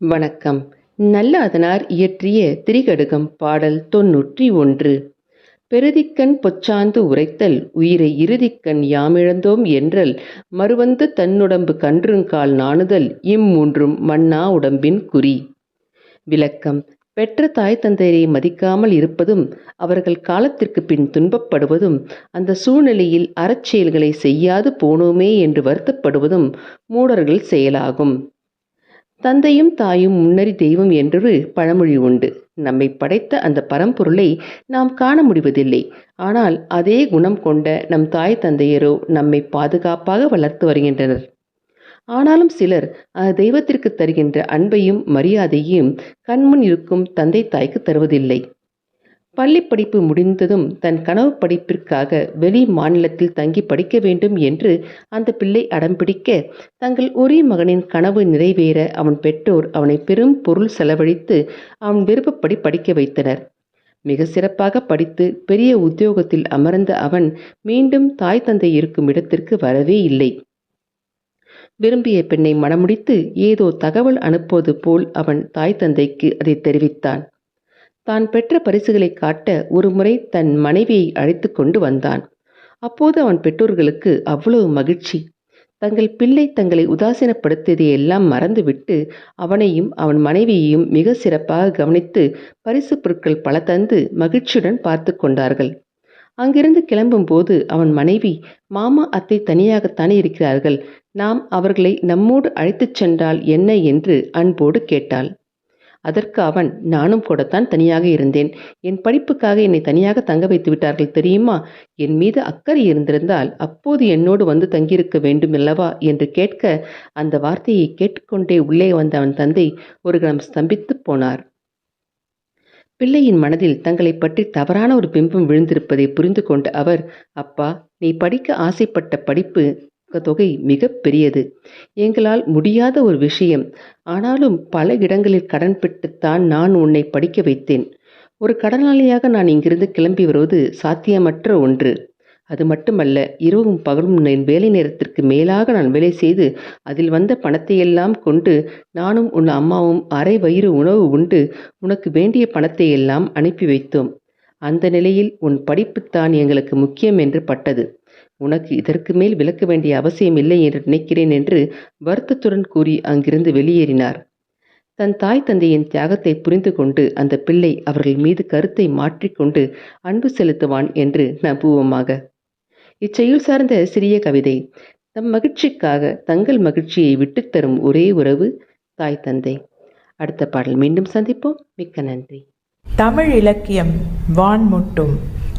வணக்கம். நல்லாதனார் இயற்றிய திரிகடுகம் பாடல் தொன்னூற்றி ஒன்று. பெருதிக்கண் பொச்சாந்து உரைத்தல் உயிரை இறுதிக்கண் யாமிழந்தோம் என்றல் மறுவந்து தன்னுடம்பு கன்றுங்கால் நாணுதல் இம்மூன்றும் மன்னா உடம்பின் குறி. விளக்கம். பெற்ற தாய் தந்தையரை மதிக்காமல் இருப்பதும் அவர்கள் காலத்திற்கு பின் துன்பப்படுவதும் அந்த சூழ்நிலையில் அறச்செயல்களை செய்யாது போனோமே என்று வருத்தப்படுவதும் மூடர்கள் செயலாகும். தந்தையும் தாயும் முன்னறி தெய்வம் என்றொரு பழமொழி உண்டு. நம்மை படைத்த அந்த பரம்பொருளை நாம் காண முடிவதில்லை. ஆனால் அதே குணம் கொண்ட நம் தாய் தந்தையரோ நம்மை பாதுகாப்பாக வளர்த்து வருகின்றனர். ஆனாலும் சிலர் அந்த தெய்வத்திற்கு தருகின்ற அன்பையும் மரியாதையும் கண்முன் இருக்கும் தந்தை தாய்க்கு தருவதில்லை. பள்ளி படிப்பு முடிந்ததும் தன் கனவு படிப்பிற்காக வெளி மாநிலத்தில் தங்கி படிக்க வேண்டும் என்று அந்த பிள்ளை அடம்பிடிக்க தங்கள் ஒரே மகனின் கனவு நிறைவேற அவன் பெற்றோர் அவனை பெரும் பொருள் செலவழித்து அவன் விருப்பப்படி படிக்க வைத்தனர். மிக சிறப்பாக படித்து பெரிய உத்தியோகத்தில் அமர்ந்த அவன் மீண்டும் தாய் தந்தை இருக்கும் இடத்திற்கு வரவே இல்லை. விரும்பிய பெண்ணை மணமுடித்து ஏதோ தகவல் அனுப்புவது போல் அவன் தாய் தந்தைக்கு அதை தெரிவித்தான். தான் பெற்ற பரிசுகளை காட்ட ஒருமுறை தன் மனைவியை அழைத்து கொண்டு வந்தான். அப்போது அவன் பெற்றோர்களுக்கு அவ்வளவு மகிழ்ச்சி. தங்கள் பிள்ளை தங்களை உதாசீனப்படுத்தியதை எல்லாம் மறந்துவிட்டு அவனையும் அவன் மனைவியையும் மிக சிறப்பாக கவனித்து பரிசு பொருட்கள் பல தந்து மகிழ்ச்சியுடன் பார்த்து கொண்டார்கள். அங்கிருந்து கிளம்பும்போது அவன் மனைவி மாமா அத்தை தனியாகத்தானே இருக்கிறார்கள். நாம் அவர்களை நம்மோடு அழைத்துச் சென்றால் என்ன? என்று அன்போடு கேட்டாள். அதற்கு அவன் நானும் கூடத்தான் தனியாக இருந்தேன். என் படிப்புக்காக என்னை தனியாக தங்க வைத்து விட்டார்கள் தெரியுமா? என் மீது அக்கறை இருந்திருந்தால் அப்போது என்னோடு வந்து தங்கியிருக்க வேண்டும் அல்லவா என்று கேட்க அந்த வார்த்தையை கேட்டுக்கொண்டே உள்ளே வந்த அவன் தந்தை ஒரு கணம் ஸ்தம்பித்து போனார். பிள்ளையின் மனதில் தங்களை பற்றி தவறான ஒரு பிம்பம் விழுந்திருப்பதை புரிந்து கொண்ட அவர் அப்பா நீ படிக்க ஆசைப்பட்ட படிப்பு தொகை மிக பெரியது. எங்களால் முடியாத ஒரு விஷயம். ஆனாலும் பல இடங்களில் கடன் பெற்றுத்தான் நான் உன்னை படிக்க வைத்தேன். ஒரு கடனாளியாக நான் இங்கிருந்து கிளம்பி வருவது சாத்தியமற்ற ஒன்று. அது மட்டுமல்ல இரவும் பகலும் என் வேலை நேரத்திற்கு மேலாக நான் வேலை செய்து அதில் வந்த பணத்தையெல்லாம் கொண்டு நானும் உன் அம்மாவும் அரை வயிறு உணவு உண்டு உனக்கு வேண்டிய பணத்தை எல்லாம் அனுப்பி வைத்தோம். அந்த நிலையில் உன் படிப்புத்தான் எங்களுக்கு முக்கியம் என்று பட்டது. உனக்கு இதற்கு மேல் விளக்க வேண்டிய அவசியம் இல்லை என்று நினைக்கிறேன் என்று வருத்தத்துடன் கூறி அங்கிருந்து வெளியேறினார். தன் தாய் தந்தையின் தியாகத்தை புரிந்து கொண்டு அந்த பிள்ளை அவர்கள் மீது கருத்தை மாற்றிக்கொண்டு அன்பு செலுத்துவான் என்று நம்புவோமாக. இச்செயல் சார்ந்த சிறிய கவிதை தம் மகிழ்ச்சிக்காக தங்கள் மகிழ்ச்சியை விட்டுத்தரும் ஒரே உறவு தாய் தந்தை. அடுத்த பாடல் மீண்டும் சந்திப்போம். மிக்க நன்றி. தமிழ் இலக்கியம் வான்முட்டும்.